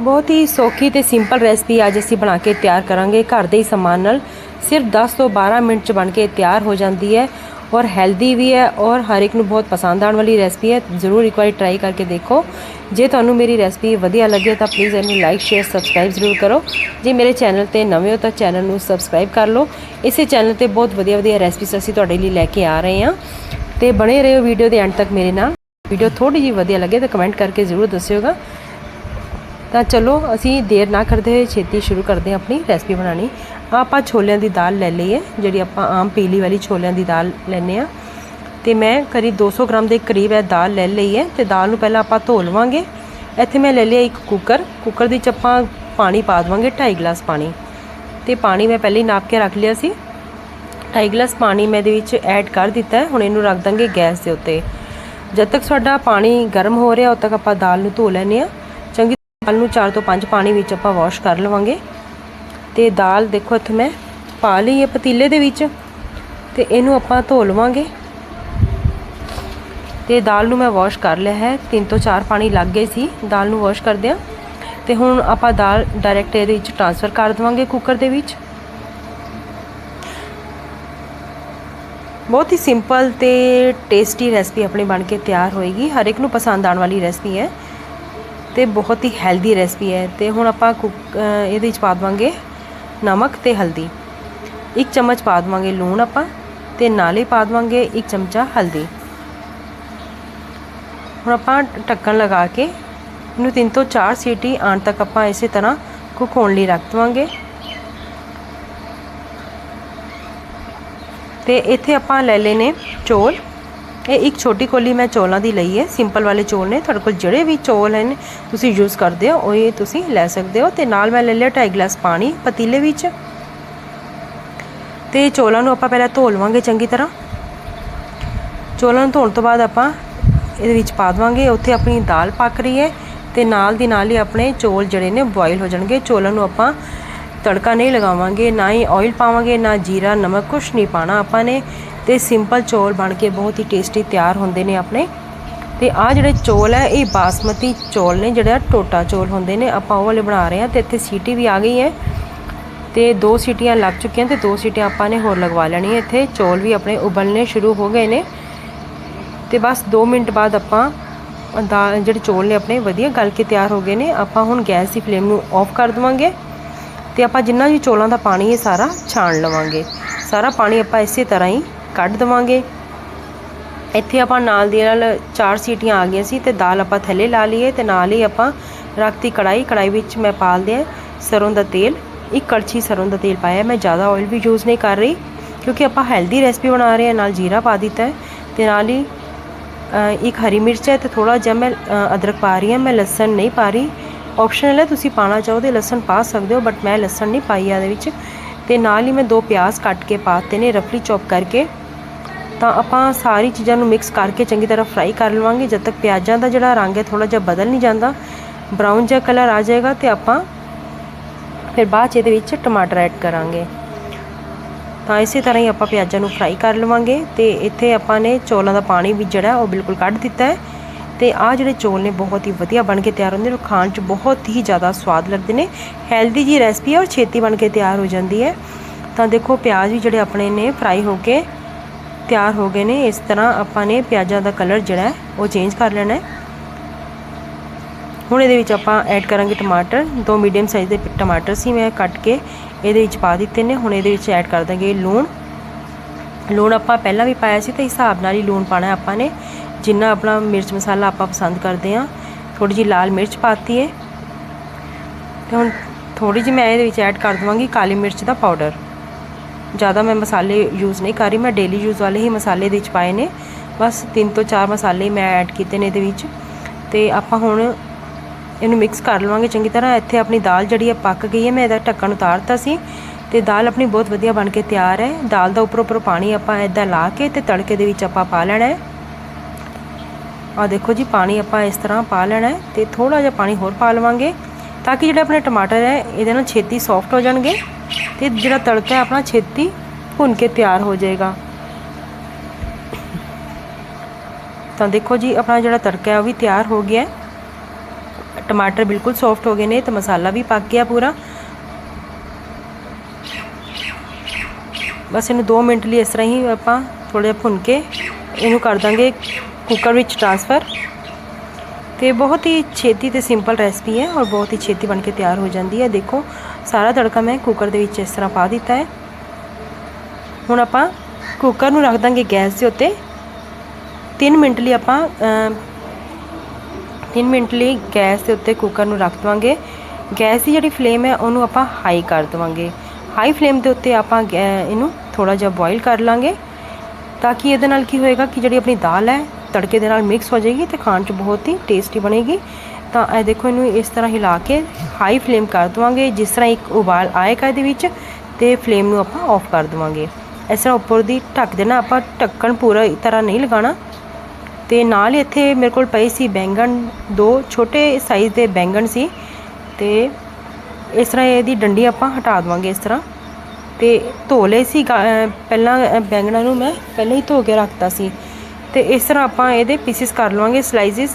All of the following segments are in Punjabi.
ਬਹੁਤ ਹੀ ਸੌਖੀ ਤੇ ਸਿੰਪਲ ਰੈਸਪੀ ਅੱਜ ਅਸੀਂ ਬਣਾ ਕੇ ਤਿਆਰ ਕਰਾਂਗੇ। ਘਰ ਦੇ ਹੀ ਸਮਾਨ ਨਾਲ ਸਿਰਫ 10 ਤੋਂ 12 ਮਿੰਟ ਚ ਬਣ ਕੇ ਤਿਆਰ ਹੋ ਜਾਂਦੀ ਹੈ ਔਰ ਹੈਲਦੀ ਵੀ ਹੈ ਔਰ ਹਰ ਇੱਕ ਨੂੰ ਬਹੁਤ ਪਸੰਦ ਆਉਣ ਵਾਲੀ ਰੈਸਪੀ ਹੈ। ਜ਼ਰੂਰ ਇੱਕ ਵਾਰੀ ਟਰਾਈ ਕਰਕੇ ਦੇਖੋ। ਜੇ ਤੁਹਾਨੂੰ ਮੇਰੀ ਰੈਸਪੀ ਵਧੀਆ ਲੱਗੇ ਤਾਂ ਪਲੀਜ਼ ਇਹਨੂੰ ਲਾਈਕ ਸ਼ੇਅਰ ਸਬਸਕ੍ਰਾਈਬ ਜ਼ਰੂਰ ਕਰੋ। ਜੇ ਮੇਰੇ ਚੈਨਲ ਤੇ ਨਵੇਂ ਹੋ ਤਾਂ ਚੈਨਲ ਨੂੰ ਸਬਸਕ੍ਰਾਈਬ ਕਰ ਲਓ। ਇਸੇ ਚੈਨਲ ਤੇ ਬਹੁਤ ਵਧੀਆ ਵਧੀਆ ਰੈਸਪੀਸ ਅਸੀਂ ਤੁਹਾਡੇ ਲਈ ਲੈ ਕੇ ਆ ਰਹੇ ਹਾਂ। ਤੇ ਬਣੇ ਰਹੋ ਵੀਡੀਓ ਦੇ ਐਂਡ ਤੱਕ ਮੇਰੇ ਨਾਲ। ਵੀਡੀਓ ਥੋੜੀ ਜਿਹੀ ਵਧੀਆ ਲੱਗੇ ਤਾਂ ਕਮੈਂਟ ਕਰਕੇ ਜ਼ਰੂਰ ਦੱਸਿਓਗਾ। ਤਾਂ ਚਲੋ, ਅਸੀਂ ਦੇਰ ਨਾ ਕਰਦੇ ਹੋਏ ਛੇਤੀ ਸ਼ੁਰੂ ਕਰਦੇ ਹਾਂ ਆਪਣੀ ਰੈਸਪੀ ਬਣਾਣੀ ਆਪਾਂ ਛੋਲਿਆਂ ਦੀ ਦਾਲ ਲੈ ਲਈ ਹੈ ਜਿਹੜੀ ਆਪਾਂ ਆਮ ਪੀਲੀ ਵਾਲੀ ਛੋਲਿਆਂ ਦੀ ਦਾਲ ਲੈਨੇ ਆ ਤੇ ਮੈਂ ਕਰੀਬ 200 ਗ੍ਰਾਮ ਦੇ ਕਰੀਬ ਇਹ ਦਾਲ ਲੈ ਲਈ ਹੈ ਤੇ ਦਾਲ ਨੂੰ ਪਹਿਲਾਂ ਆਪਾਂ ਧੋ ਲਵਾਂਗੇ। ਇੱਥੇ ਮੈਂ ਲੈ ਲਿਆ ਇੱਕ ਕੁੱਕਰ। ਕੁੱਕਰ ਦੇ ਵਿੱਚ ਆਪਾਂ ਪਾਣੀ ਪਾ ਦਵਾਂਗੇ 2.5 ਗਲਾਸ ਪਾਣੀ। ਤੇ ਪਾਣੀ ਮੈਂ ਪਹਿਲੇ ਹੀ ਨਾਪ ਕੇ ਰੱਖ ਲਿਆ ਸੀ। 2.5 ਗਲਾਸ ਪਾਣੀ ਮੈਂ ਇਹਦੇ ਵਿੱਚ ਐਡ ਕਰ ਦਿੱਤਾ ਹੁਣ ਇਹਨੂੰ ਰੱਖ ਦਾਂਗੇ ਗੈਸ ਦੇ ਉੱਤੇ। ਜਦ ਤੱਕ ਸਾਡਾ ਪਾਣੀ ਗਰਮ ਹੋ ਰਿਹਾ, ਉਦ ਤੱਕ ਆਪਾਂ ਦਾਲ ਨੂੰ ਧੋ ਲੈਨੇ ਆ ਦਾਲ ਨੂੰ 4 ਤੋਂ 5 ਪਾਣੀ ਵਿੱਚ ਆਪਾਂ ਵਾਸ਼ ਕਰ ਲਵਾਂਗੇ। ਤੇ ਦਾਲ ਦੇਖੋ ਇੱਥੇ ਮੈਂ ਪਾ ਲਈ ਹੈ ਪਤੀਲੇ ਦੇ ਵਿੱਚ। ਤੇ ਇਹਨੂੰ ਆਪਾਂ ਧੋ ਲਵਾਂਗੇ। ਤੇ ਦਾਲ ਨੂੰ ਮੈਂ ਵਾਸ਼ ਕਰ ਲਿਆ ਹੈ। 3 ਤੋਂ 4 ਪਾਣੀ ਲੱਗ ਗਏ ਸੀ। ਦਾਲ ਨੂੰ ਵਾਸ਼ ਕਰਦਿਆਂ ਤੇ ਹੁਣ ਆਪਾਂ ਦਾਲ ਡਾਇਰੈਕਟ ਇਹਦੇ ਵਿੱਚ ਟ੍ਰਾਂਸਫਰ ਕਰ ਦਵਾਂਗੇ ਕੁੱਕਰ ਦੇ ਵਿੱਚ। ਬਹੁਤ ਹੀ ਸਿੰਪਲ ਤੇ ਟੇਸਟੀ ਰੈਸਪੀ ਆਪਣੀ ਬਣ ਕੇ ਤਿਆਰ ਹੋਏਗੀ। ਹਰ ਇੱਕ ਨੂੰ ਪਸੰਦ ਆਉਣ ਵਾਲੀ ਰੈਸਪੀ ਹੈ। ਤੇ ਬਹੁਤ ਹੀ ਹੈਲਦੀ ਰੈਸਪੀ ਹੈ ਤੇ ਹੁਣ ਆਪਾਂ ਕੁੱਕ ਇਹਦੇ ਵਿੱਚ ਪਾ ਦਵਾਂਗੇ ਨਮਕ ਤੇ ਹਲਦੀ। ਇੱਕ ਚਮਚ ਪਾ ਦਵਾਂਗੇ ਲੂਣ ਆਪਾਂ ਤੇ ਨਾਲੇ ਪਾ ਦਵਾਂਗੇ ਇੱਕ ਚਮਚਾ ਹਲਦੀ। ਹੁਣ ਆਪਾਂ ਢੱਕਣ ਲਗਾ ਕੇ ਇਹਨੂੰ 3 ਤੋਂ 4 ਸੀਟੀ ਆਣ ਤੱਕ ਆਪਾਂ ਇਸੇ ਤਰ੍ਹਾਂ ਕੁੱਕ ਹੋਣ ਲਈ ਰੱਖ ਦਵਾਂਗੇ। ਤੇ ਇੱਥੇ ਆਪਾਂ ਲੈ ਲਏ ਨੇ ਚੋਲ। ਇਹ ਇੱਕ ਛੋਟੀ ਕੋਲੀ ਮੈਂ ਚੋਲਾਂ ਦੀ ਲਈ ਹੈ। ਸਿੰਪਲ ਵਾਲੇ ਚੋਲ ਨੇ। ਤੁਹਾਡੇ ਕੋਲ ਜਿਹੜੇ ਵੀ ਚੋਲ ਹਨ, ਤੁਸੀਂ ਯੂਜ਼ ਕਰਦੇ ਹੋ, ਉਹ ਇਹ ਤੁਸੀਂ ਲੈ ਸਕਦੇ ਹੋ। ਤੇ ਨਾਲ ਮੈਂ ਲੈ ਲਿਆ 2.5 ਗਲਾਸ ਪਾਣੀ ਪਤੀਲੇ ਵਿੱਚ। ਤੇ ਚੋਲਾਂ ਨੂੰ ਆਪਾਂ ਪਹਿਲਾਂ ਧੋ ਲਵਾਂਗੇ ਚੰਗੀ ਤਰ੍ਹਾਂ। ਚੋਲਾਂ ਨੂੰ ਧੋਣ ਤੋਂ ਬਾਅਦ ਆਪਾਂ ਇਹਦੇ ਵਿੱਚ ਪਾ ਦਵਾਂਗੇ। ਉੱਥੇ ਆਪਣੀ ਦਾਲ ਪੱਕ ਰਹੀ ਹੈ ਤੇ ਨਾਲ ਦੀ ਨਾਲ ਹੀ ਆਪਣੇ ਚੋਲ ਜਿਹੜੇ ਨੇ ਬੋਇਲ ਹੋ ਜਾਣਗੇ। ਚੋਲਾਂ ਨੂੰ ਆਪਾਂ ਤੜਕਾ ਨਹੀਂ ਲਗਾਵਾਂਗੇ, ਨਾ ਹੀ ਆਇਲ ਪਾਵਾਂਗੇ, ਨਾ ਜੀਰਾ, ਨਮਕ ਕੁਝ ਨਹੀਂ ਪਾਣਾ ਆਪਾਂ ਨੇ। ਤੇ ਸਿੰਪਲ ਚੌਲ ਬਣ ਕੇ ਬਹੁਤ ਹੀ ਟੇਸਟੀ ਤਿਆਰ ਹੁੰਦੇ ਨੇ ਆਪਣੇ। ਤੇ ਆ ਜਿਹੜੇ ਚੌਲ ਹੈ ਇਹ ਬਾਸਮਤੀ ਚੌਲ ਨੇ, ਜਿਹੜਾ ਟੋਟਾ ਚੌਲ ਹੁੰਦੇ ਨੇ, ਆਪਾਂ ਉਹ ਵਾਲੇ ਬਣਾ ਰਹੇ ਹਾਂ ਤੇ ਇੱਥੇ ਸੀਟੀ ਵੀ ਆ ਗਈ ਹੈ। ਤੇ ਦੋ ਸੀਟੀਆਂ ਲੱਗ ਚੁੱਕੀਆਂ ਤੇ ਦੋ ਸੀਟੀਆਂ ਆਪਾਂ ਨੇ ਹੋਰ ਲਗਵਾ ਲੈਣੀ ਹੈ ਇੱਥੇ ਚੌਲ ਵੀ ਆਪਣੇ ਉਬਲਨੇ ਸ਼ੁਰੂ ਹੋ ਗਏ ਨੇ। ਤੇ ਬਸ 2 ਮਿੰਟ ਬਾਅਦ ਆਪਾਂ ਦਾਲ ਜਿਹੜੇ ਚੌਲ ਨੇ ਆਪਣੇ, ਵਧੀਆ ਗਲ ਕੇ ਤਿਆਰ ਹੋ ਗਏ ਨੇ। ਆਪਾਂ ਹੁਣ ਗੈਸ ਦੀ ਫਲੇਮ ਨੂੰ ਆਫ ਕਰ ਦਵਾਂਗੇ। ਤੇ ਆਪਾਂ ਜਿੰਨਾ ਵੀ ਚੋਲਾਂ ਦਾ ਪਾਣੀ ਹੈ ਸਾਰਾ ਛਾਣ ਲਵਾਂਗੇ। ਸਾਰਾ ਪਾਣੀ ਆਪਾਂ ਇਸੇ ਤਰ੍ਹਾਂ ਹੀ ਕੱਢ ਦਵਾਂਗੇ। ਇੱਥੇ ਆਪਾਂ ਨਾਲ ਦੀ ਨਾਲ ਚਾਰ ਸੀਟੀਆਂ ਆ ਗਈਆਂ ਸੀ ਤੇ ਦਾਲ ਆਪਾਂ ਥੱਲੇ ਲਾ ਲਈਏ ਤੇ ਨਾਲ ਹੀ ਆਪਾਂ ਰੱਖਤੀ ਕੜਾਈ ਕੜਾਈ ਵਿੱਚ ਮੈਂ ਪਾ ਲਿਆ ਸਰੋਂ ਦਾ ਤੇਲ। ਇੱਕ ਕੜਛੀ ਸਰੋਂ ਦਾ ਤੇਲ ਪਾਇਆ। ਮੈਂ ਜ਼ਿਆਦਾ ਆਇਲ ਵੀ ਯੂਜ਼ ਨਹੀਂ ਕਰ ਰਹੀ ਕਿਉਂਕਿ ਆਪਾਂ ਹੈਲਦੀ ਰੈਸਪੀ ਬਣਾ ਰਹੇ ਹਾਂ। ਨਾਲ ਜੀਰਾ ਪਾ ਦਿੱਤਾ ਹੈ ਤੇ ਨਾਲ ਹੀ ਇੱਕ ਹਰੀ ਮਿਰਚ ਹੈ ਤੇ ਥੋੜਾ ਜਿਹਾ ਮੈਂ ਅਦਰਕ ਪਾ ਰਹੀ ਹਾਂ। ਮੈਂ ਲਸਣ ਨਹੀਂ ਪਾ ਰਹੀ। ਆਪਸ਼ਨਲ ਹੈ, ਤੁਸੀਂ ਪਾਣਾ ਚਾਹੋ ਤੇ ਲਸਣ ਪਾ ਸਕਦੇ ਹੋ ਬਟ ਮੈਂ ਲਸਣ ਨਹੀਂ ਪਾਈ ਆ ਇਹਦੇ ਵਿੱਚ। ਤੇ ਨਾਲ ਹੀ ਮੈਂ ਦੋ ਪਿਆਜ਼ ਕੱਟ ਕੇ ਪਾਤੇ ਨੇ ਰਫਲੀ ਚੌਪ ਕਰਕੇ। ਤਾਂ ਆਪਾਂ ਸਾਰੀ ਚੀਜ਼ਾਂ ਨੂੰ ਮਿਕਸ ਕਰਕੇ ਚੰਗੀ ਤਰ੍ਹਾਂ ਫਰਾਈ ਕਰ ਲਵਾਂਗੇ। ਜਦ ਤੱਕ ਪਿਆਜ਼ਾਂ ਦਾ ਜਿਹੜਾ ਰੰਗ ਹੈ ਥੋੜਾ ਜਿਹਾ ਬਦਲ ਨਹੀਂ ਜਾਂਦਾ ਬਰਾਊਨ ਜਿਹਾ ਕਲਰ ਆ ਜਾਏਗਾ ਤੇ ਆਪਾਂ ਫਿਰ ਬਾਅਦ ਚ ਇਹਦੇ ਵਿੱਚ ਟਮਾਟਰ ਐਡ ਕਰਾਂਗੇ। ਤਾਂ ਇਸੇ ਤਰ੍ਹਾਂ ਹੀ ਆਪਾਂ ਪਿਆਜ਼ਾਂ ਨੂੰ ਫਰਾਈ ਕਰ ਲਵਾਂਗੇ ਤੇ ਇੱਥੇ ਆਪਾਂ ਨੇ ਚੌਲਾਂ ਦਾ ਪਾਣੀ ਵੀ ਜਿਹੜਾ, ਉਹ ਬਿਲਕੁਲ ਕੱਢ ਦਿੱਤਾ ਹੈ। ਤੇ ਆ ਜਿਹੜੇ ਚੌਲ ਨੇ ਬਹੁਤ ਹੀ ਵਧੀਆ ਬਣ ਕੇ ਤਿਆਰ ਹੁੰਦੇ ਨੇ ਖਾਣ 'ਚ ਬਹੁਤ ਹੀ ਜ਼ਿਆਦਾ ਸਵਾਦ ਲੱਗਦੇ ਨੇ। ਹੈਲਦੀ ਜੀ ਰੈਸਪੀ ਹੈ ਔਰ ਛੇਤੀ ਬਣ ਕੇ ਤਿਆਰ ਹੋ ਜਾਂਦੀ ਹੈ। ਤਾਂ ਦੇਖੋ ਪਿਆਜ਼ ਵੀ ਜਿਹੜੇ ਆਪਣੇ ਨੇ ਫਰਾਈ ਹੋ ਕੇ ਤਿਆਰ ਹੋ ਗਏ ਨੇ। ਇਸ ਤਰ੍ਹਾਂ ਆਪਾਂ ਨੇ ਪਿਆਜ਼ਾਂ ਦਾ ਕਲਰ ਜਿਹੜਾ ਹੈ ਉਹ ਚੇਂਜ ਕਰ ਲੈਣਾ ਹੈ। ਹੁਣ ਇਹਦੇ ਵਿੱਚ ਆਪਾਂ ਐਡ ਕਰਾਂਗੇ ਟਮਾਟਰ। ਦੋ ਮੀਡੀਅਮ ਸਾਈਜ਼ ਦੇ ਟਮਾਟਰ ਸੀ ਮੈਂ ਕੱਟ ਕੇ ਇਹਦੇ ਵਿੱਚ ਪਾ ਦਿੱਤੇ ਨੇ। ਹੁਣ ਇਹਦੇ ਵਿੱਚ ਐਡ ਕਰ ਦਾਂਗੇ ਲੂਣ। ਲੂਣ ਆਪਾਂ ਪਹਿਲਾਂ ਵੀ ਪਾਇਆ ਸੀ ਤੇ ਹਿਸਾਬ ਨਾਲ ਹੀ ਲੂਣ ਪਾਣਾ ਆਪਾਂ ਨੇ। ਜਿੰਨਾ ਆਪਣਾ ਮਿਰਚ ਮਸਾਲਾ ਆਪਾਂ ਪਸੰਦ ਕਰਦੇ ਆ ਥੋੜੀ ਜੀ ਲਾਲ ਮਿਰਚ ਪਾਤੀ ਹੈ ਤੇ ਹੁਣ ਥੋੜੀ ਜਿਹੀ ਮੈਂ ਇਹਦੇ ਵਿੱਚ ਐਡ ਕਰ ਦਵਾਂਗੀ ਕਾਲੀ ਮਿਰਚ ਦਾ ਪਾਊਡਰ ਜ਼ਿਆਦਾ ਮੈਂ ਮਸਾਲੇ ਯੂਜ਼ ਨਹੀਂ ਕਰ ਰਹੀ, ਮੈਂ ਡੇਲੀ ਯੂਜ਼ ਵਾਲੇ ਹੀ ਮਸਾਲੇ ਦੇ ਵਿੱਚ ਪਾਏ ਨੇ। ਬਸ 3 ਤੋਂ 4 ਮਸਾਲੇ ਮੈਂ ਐਡ ਕੀਤੇ ਨੇ ਇਹਦੇ ਵਿੱਚ। ਤੇ ਆਪਾਂ ਹੁਣ ਇਹਨੂੰ ਮਿਕਸ ਕਰ ਲਵਾਂਗੇ ਚੰਗੀ ਤਰ੍ਹਾਂ। ਇੱਥੇ ਆਪਣੀ ਦਾਲ ਜਿਹੜੀ ਹੈ ਪੱਕ ਗਈ ਹੈ ਮੈਂ ਇਹਦਾ ਢੱਕਣ ਉਤਾਰਤਾ ਸੀ। ਤੇ ਦਾਲ ਆਪਣੀ ਬਹੁਤ ਵਧੀਆ ਬਣ ਕੇ ਤਿਆਰ ਹੈ ਦਾਲ ਦਾ ਉੱਪਰ ਉੱਪਰ ਪਾਣੀ ਆਪਾਂ ਇਦਾਂ ਲਾ ਕੇ ਤੇ ਤੜਕੇ ਦੇ ਵਿੱਚ ਆਪਾਂ ਪਾ ਲੈਣਾ ਹੈ ਆ ਦੇਖੋ ਜੀ, ਪਾਣੀ ਆਪਾਂ ਇਸ ਤਰ੍ਹਾਂ ਪਾ ਲੈਣਾ ਹੈ ਤੇ ਥੋੜਾ ਜਿਹਾ ਪਾਣੀ ਹੋਰ ਪਾ ਲਵਾਂਗੇ ਤਾਂ ਕਿ ਜਿਹੜੇ ਆਪਣੇ ਟਮਾਟਰ ਹੈ, ਇਹਦੇ ਨਾਲ ਛੇਤੀ ਸੌਫਟ ਹੋ ਜਾਣਗੇ ਤੇ ਜਿਹੜਾ ਤੜਕਾ ਹੈ, ਆਪਣਾ ਛੇਤੀ ਭੁੰਨ ਕੇ ਤਿਆਰ ਹੋ ਜਾਏਗਾ। ਤਾਂ ਦੇਖੋ ਜੀ, ਆਪਣਾ ਜਿਹੜਾ ਤੜਕਾ ਹੈ, ਉਹ ਵੀ ਤਿਆਰ ਹੋ ਗਿਆ ਟਮਾਟਰ ਬਿਲਕੁਲ ਸੌਫਟ ਹੋ ਗਏ ਨੇ ਤੇ ਮਸਾਲਾ ਵੀ ਪੱਕ ਗਿਆ ਪੂਰਾ। ਬਸ ਇਹਨੂੰ 2 ਮਿੰਟ ਲਈ ਇਸ ਤਰ੍ਹਾਂ ਹੀ ਆਪਾਂ ਥੋੜਾ ਜਿਹਾ ਭੁੰਨ ਕੇ ਇਹਨੂੰ ਕਰ ਦਾਂਗੇ। ਕੁੱਕਰ ਵਿੱਚ ਟ੍ਰਾਂਸਫਰ ਤੇ ਬਹੁਤ ਹੀ ਛੇਤੀ ਤੇ ਸਿੰਪਲ ਰੈਸਪੀ ਹੈ ਔਰ ਬਹੁਤ ਹੀ ਛੇਤੀ ਬਣ ਕੇ ਤਿਆਰ ਹੋ ਜਾਂਦੀ ਹੈ। ਦੇਖੋ, ਸਾਰਾ ਤੜਕਾ ਮੈਂ ਕੁੱਕਰ ਦੇ ਵਿੱਚ ਇਸ ਤਰ੍ਹਾਂ ਪਾ ਦਿੱਤਾ ਹੈ। ਹੁਣ ਆਪਾਂ ਕੁੱਕਰ ਨੂੰ ਰੱਖ ਦਾਂਗੇ ਗੈਸ ਦੇ ਉੱਤੇ। 3 ਮਿੰਟ ਲਈ ਆਪਾਂ 3 ਮਿੰਟ ਲਈ ਗੈਸ ਦੇ ਉੱਤੇ ਕੁੱਕਰ ਨੂੰ ਰੱਖ ਦਵਾਂਗੇ। ਗੈਸ ਦੀ ਜਿਹੜੀ ਫਲੇਮ ਹੈ ਉਹਨੂੰ ਆਪਾਂ ਹਾਈ ਕਰ ਦਵਾਂਗੇ। ਹਾਈ ਫਲੇਮ ਦੇ ਉੱਤੇ ਆਪਾਂ ਇਹਨੂੰ ਥੋੜਾ ਜਿਹਾ ਬੋਇਲ ਕਰ ਲਾਂਗੇ ਤਾਂ ਕਿ ਇਹਦੇ ਨਾਲ ਕੀ ਹੋਏਗਾ ਕਿ ਜਿਹੜੀ ਆਪਣੀ ਦਾਲ ਹੈ ਤੜਕੇ ਦੇ ਨਾਲ ਮਿਕਸ ਹੋ ਜਾਏਗੀ ਤੇ ਖਾਣ 'ਚ ਬਹੁਤ ਹੀ ਟੇਸਟੀ ਬਣੇਗੀ। ਤਾਂ ਇਹ ਦੇਖੋ ਇਹਨੂੰ ਇਸ ਤਰ੍ਹਾਂ ਹਿਲਾ ਕੇ ਹਾਈ ਫਲੇਮ ਕਰ ਦਵਾਂਗੇ, ਜਿਸ ਤਰ੍ਹਾਂ ਇੱਕ ਉਬਾਲ ਆਏਗਾ ਇਹਦੇ ਵਿੱਚ ਤੇ ਫਲੇਮ ਨੂੰ ਆਪਾਂ ਆਫ ਕਰ ਦਵਾਂਗੇ। ਇਸ ਤਰ੍ਹਾਂ ਉੱਪਰ ਦੀ ਢੱਕ ਦੇਣਾ ਆਪਾਂ ਢੱਕਣ ਪੂਰਾ ਤਰ੍ਹਾਂ ਨਹੀਂ ਲਗਾਉਣਾ। ਤੇ ਨਾਲ ਹੀ ਇੱਥੇ ਮੇਰੇ ਕੋਲ ਪਈ ਸੀ ਬੈਂਗਣ, ਦੋ ਛੋਟੇ ਸਾਈਜ਼ ਦੇ ਬੈਂਗਣ ਸੀ। ਤੇ ਇਸ ਤਰ੍ਹਾਂ ਇਹਦੀ ਡੰਡੀ ਆਪਾਂ ਹਟਾ ਦਵਾਂਗੇ ਇਸ ਤਰ੍ਹਾਂ। ਤੇ ਧੋ ਲਏ ਸੀ ਪਹਿਲਾਂ ਬੈਂਗਣਾਂ ਨੂੰ ਮੈਂ ਪਹਿਲਾਂ ਹੀ ਧੋ ਕੇ ਰੱਖਤਾ ਸੀ। ਤੇ ਇਸ ਤਰ੍ਹਾਂ ਆਪਾਂ ਇਹਦੇ ਪੀਸਿਸ ਕਰ ਲਵਾਂਗੇ ਸਲਾਈਸਿਸ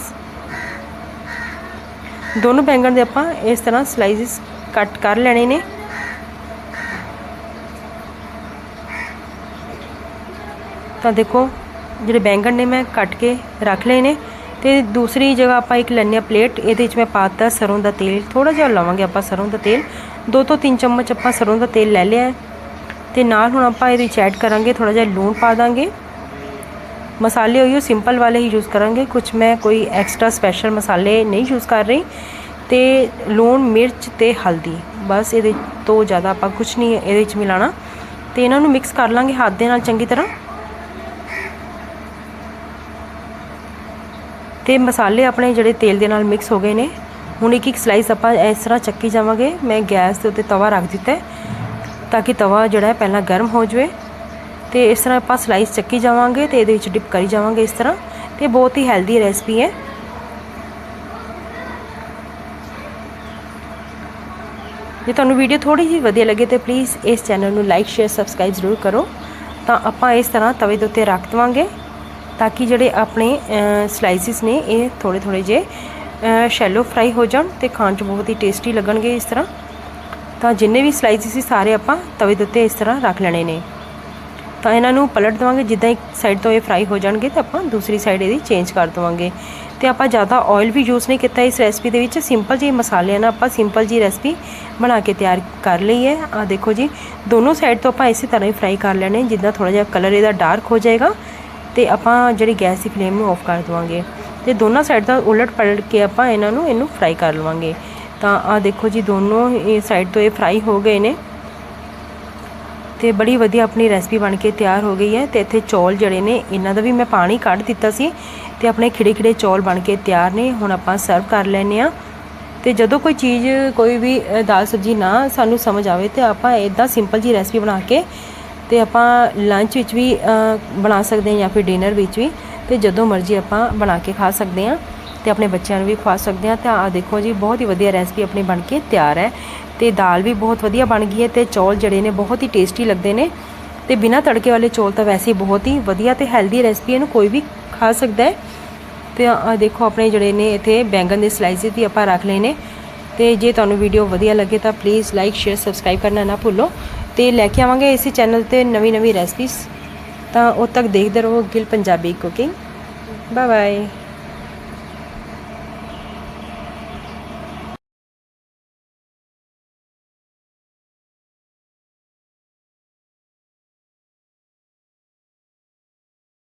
ਦੋਨੋਂ ਬੈਂਗਣ ਦੇ ਆਪਾਂ ਇਸ ਤਰ੍ਹਾਂ ਸਲਾਈਸਿਸ ਕੱਟ ਕਰ ਲੈਣੇ ਨੇ। ਤਾਂ ਦੇਖੋ, ਜਿਹੜੇ ਬੈਂਗਣ ਨੇ ਮੈਂ ਕੱਟ ਕੇ ਰੱਖ ਲਏ ਨੇ ਤੇ ਦੂਸਰੀ ਜਗ੍ਹਾ ਆਪਾਂ ਇੱਕ ਲੈਣੇ ਆ ਪਲੇਟ, ਇਹਦੇ ਵਿੱਚ ਮੈਂ ਪਾਤਾ ਸਰੋਂ ਦਾ ਤੇਲ। ਥੋੜਾ ਜਿਹਾ ਲਾਵਾਂਗੇ ਆਪਾਂ ਸਰੋਂ ਦਾ ਤੇਲ। ਦੋ ਤੋਂ ਤਿੰਨ ਚਮਚ ਆਪਾਂ ਸਰੋਂ ਦਾ ਤੇਲ ਲੈ ਲਿਆ ਤੇ ਨਾਲ ਹੁਣ ਆਪਾਂ ਇਹਦੇ ਵਿੱਚ ਐਡ ਕਰਾਂਗੇ ਥੋੜਾ ਜਿਹਾ ਲੂਣ ਪਾ ਦਾਂਗੇ। ਮਸਾਲੇ ਹੋਈਓ ਸਿੰਪਲ ਵਾਲੇ ਹੀ ਯੂਜ਼ ਕਰਾਂਗੇ ਕੁਝ ਮੈਂ ਕੋਈ ਐਕਸਟਰਾ ਸਪੈਸ਼ਲ ਮਸਾਲੇ ਨਹੀਂ ਯੂਜ਼ ਕਰ ਰਹੀ ਤੇ ਲੂਣ ਮਿਰਚ ਤੇ ਹਲਦੀ ਬਸ ਇਹਦੇ ਤੋਂ ਜ਼ਿਆਦਾ ਆਪਾਂ ਕੁਝ ਨਹੀਂ ਇਹਦੇ ਵਿੱਚ ਮਿਲਾਣਾ ਤੇ ਇਹਨਾਂ ਨੂੰ ਮਿਕਸ ਕਰ ਲਾਂਗੇ ਹੱਥ ਦੇ ਨਾਲ ਚੰਗੀ ਤਰ੍ਹਾਂ ਤੇ ਮਸਾਲੇ ਆਪਣੇ ਜਿਹੜੇ ਤੇਲ ਦੇ ਨਾਲ ਮਿਕਸ ਹੋ ਗਏ ਨੇ ਹੁਣ ਇੱਕ ਇੱਕ ਸਲਾਈਸ ਆਪਾਂ ਇਸ ਤਰ੍ਹਾਂ ਚੱਕੀ ਜਾਵਾਂਗੇ ਮੈਂ ਗੈਸ ਦੇ ਉੱਤੇ ਤਵਾ ਰੱਖ ਦਿੱਤਾ ਤਾਂ ਕਿ ਤਵਾ ਜਿਹੜਾ ਹੈ ਪਹਿਲਾਂ ਗਰਮ ਹੋ ਜਾਵੇ ਤੇ ਇਸ ਤਰ੍ਹਾਂ ਆਪਾਂ ਸਲਾਈਸ ਚੱਕੀ ਜਾਵਾਂਗੇ ਤੇ ਇਹਦੇ ਵਿੱਚ ਡਿਪ ਕਰੀ ਜਾਵਾਂਗੇ ਇਸ ਤਰ੍ਹਾਂ ਤੇ ਬਹੁਤ ਹੀ ਹੈਲਦੀ ਰੈਸਪੀ ਹੈ। ਜੇ ਤੁਹਾਨੂੰ ਵੀਡੀਓ ਥੋੜੀ ਜਿਹੀ ਵਧੀਆ ਲੱਗੇ ਤੇ ਪਲੀਜ਼ ਇਸ ਚੈਨਲ ਨੂੰ ਲਾਈਕ ਸ਼ੇਅਰ ਸਬਸਕ੍ਰਾਈਬ ਜ਼ਰੂਰ ਕਰੋ। ਤਾਂ ਆਪਾਂ ਇਸ ਤਰ੍ਹਾਂ ਤਵੇ ਦੇ ਉੱਤੇ ਰੱਖ ਦਵਾਂਗੇ ਤਾਂ ਕਿ ਜਿਹੜੇ ਆਪਣੇ ਸਲਾਈਸਿਸ ਨੇ ਇਹ ਥੋੜੇ ਥੋੜੇ ਜੇ ਸ਼ੈਲੋ ਫਰਾਈ ਹੋ ਜਾਣ ਤੇ ਖਾਣ 'ਚ ਬਹੁਤ ਹੀ ਟੇਸਟੀ ਲੱਗਣਗੇ ਇਸ ਤਰ੍ਹਾਂ। ਤਾਂ ਜਿੰਨੇ ਵੀ ਸਲਾਈਸਿਸ ਸੀ ਸਾਰੇ ਆਪਾਂ ਤਵੇ ਦੇ ਉੱਤੇ ਇਸ ਤਰ੍ਹਾਂ ਰੱਖ ਲੈਣੇ ਨੇ। ਤਾਂ ਇਹਨਾਂ ਨੂੰ ਪਲਟ ਦਵਾਂਗੇ, ਜਿੱਦਾਂ ਇੱਕ ਸਾਈਡ ਤੋਂ ਇਹ ਫਰਾਈ ਹੋ ਜਾਣਗੇ ਤਾਂ ਆਪਾਂ ਦੂਸਰੀ ਸਾਈਡ ਇਹਦੀ ਚੇਂਜ ਕਰ ਦਵਾਂਗੇ। ਤੇ ਆਪਾਂ ਜ਼ਿਆਦਾ ਆਇਲ ਵੀ ਯੂਜ਼ ਨਹੀਂ ਕੀਤਾ ਇਸ ਰੈਸਪੀ ਦੇ ਵਿੱਚ ਸਿੰਪਲ ਜੀ ਮਸਾਲਿਆਂ ਨਾਲ ਆਪਾਂ ਸਿੰਪਲ ਜੀ ਰੈਸਪੀ ਬਣਾ ਕੇ ਤਿਆਰ ਕਰ ਲਈ ਹੈ। ਆ ਦੇਖੋ ਜੀ, ਦੋਨੋਂ ਸਾਈਡ ਤੋਂ ਆਪਾਂ ਇਸੇ ਤਰ੍ਹਾਂ ਹੀ ਫਰਾਈ ਕਰ ਲੈਣੇ, ਜਿੱਦਾਂ ਥੋੜਾ ਜਿਹਾ ਕਲਰ ਇਹਦਾ ਡਾਰਕ ਹੋ ਜਾਏਗਾ ਤੇ ਆਪਾਂ ਜਿਹੜੀ ਗੈਸ ਦੀ ਫਲੇਮ ਨੂੰ ਆਫ ਕਰ ਦਵਾਂਗੇ। ਤੇ ਦੋਨਾਂ ਸਾਈਡ ਦਾ ਉਲਟ ਪਲਟ ਕੇ ਆਪਾਂ ਇਹਨਾਂ ਨੂੰ, ਇਹਨੂੰ ਫਰਾਈ ਕਰ ਲਵਾਂਗੇ। ਤਾਂ ਆ ਦੇਖੋ ਜੀ, ਦੋਨੋਂ ਸਾਈਡ ਤੋਂ ਇਹ ਫਰਾਈ ਹੋ ਗਏ ਨੇ। ਤੇ ਬੜੀ ਵਧੀਆ ਆਪਣੀ ਰੈਸਪੀ ਬਣ ਕੇ ਤਿਆਰ ਹੋ ਗਈ ਹੈ ਤੇ ਇੱਥੇ ਚੌਲ ਜਿਹੜੇ ਨੇ, ਇਹਨਾਂ ਦਾ ਵੀ ਮੈਂ ਪਾਣੀ ਕੱਢ ਦਿੱਤਾ ਸੀ ਤੇ ਆਪਣੇ ਖਿੜੇ ਖਿੜੇ ਚੌਲ ਬਣ ਕੇ ਤਿਆਰ ਨੇ, ਹੁਣ ਆਪਾਂ ਸਰਵ ਕਰ ਲੈਨੇ ਆ ਤੇ ਜਦੋਂ ਕੋਈ ਚੀਜ਼, ਕੋਈ ਵੀ ਦਾਲ ਸਬਜ਼ੀ ਨਾ ਸਾਨੂੰ ਸਮਝ ਆਵੇ ਤੇ ਆਪਾਂ ਇਦਾਂ ਸਿੰਪਲ ਜੀ ਰੈਸਪੀ ਬਣਾ ਕੇ ਤੇ ਆਪਾਂ ਲੰਚ ਵਿੱਚ ਵੀ ਬਣਾ ਸਕਦੇ ਹਾਂ ਜਾਂ ਫਿਰ ਡਿਨਰ ਵਿੱਚ ਵੀ ਤੇ ਜਦੋਂ ਮਰਜ਼ੀ ਆਪਾਂ ਬਣਾ ਕੇ ਖਾ ਸਕਦੇ ਹਾਂ ਤੇ ਆਪਣੇ ਬੱਚਿਆਂ ਨੂੰ ਵੀ ਖਵਾ ਸਕਦੇ ਹਾਂ। ਤਾਂ ਆ ਦੇਖੋ ਜੀ, ਬਹੁਤ ਹੀ ਵਧੀਆ ਰੈਸਪੀ ਆਪਣੀ ਬਣ ਕੇ ਤਿਆਰ ਹੈ। ਤੇ ਦਾਲ ਵੀ ਬਹੁਤ ਵਧੀਆ ਬਣ ਗਈ ਹੈ ਤੇ ਚੌਲ ਜਿਹੜੇ ਨੇ ਬਹੁਤ ਹੀ ਟੇਸਟੀ ਲੱਗਦੇ ਨੇ। ਤੇ ਬਿਨਾ ਤੜਕੇ ਵਾਲੇ ਚੌਲ ਤਾਂ ਵੈਸੇ ਬਹੁਤ ਹੀ ਵਧੀਆ ਤੇ ਹੈਲਦੀ ਰੈਸਪੀ ਇਹਨੂੰ ਕੋਈ ਵੀ ਖਾ ਸਕਦਾ ਹੈ। ਤੇ ਦੇਖੋ ਆਪਣੇ ਜਿਹੜੇ ਨੇ ਇੱਥੇ ਬੈਂਗਨ ਦੇ ਸਲਾਈਸਿਸ ਵੀ ਆਪਾਂ ਰੱਖ ਲਏ ਨੇ। ਤੇ ਜੇ ਤੁਹਾਨੂੰ ਵੀਡੀਓ ਵਧੀਆ ਲੱਗੇ ਤਾਂ ਪਲੀਜ਼ ਲਾਈਕ ਸ਼ੇਅਰ ਸਬਸਕ੍ਰਾਈਬ ਕਰਨਾ ਨਾ ਭੁੱਲੋ। ਤੇ ਲੈ ਕੇ ਆਵਾਂਗੇ ਇਸੇ ਚੈਨਲ ਤੇ ਨਵੀਂ ਨਵੀਂ ਰੈਸਪੀਸ ਤਾਂ ਉਦ ਤੱਕ ਦੇਖਦੇ ਰਹੋ Gill Punjabi cooking bye bye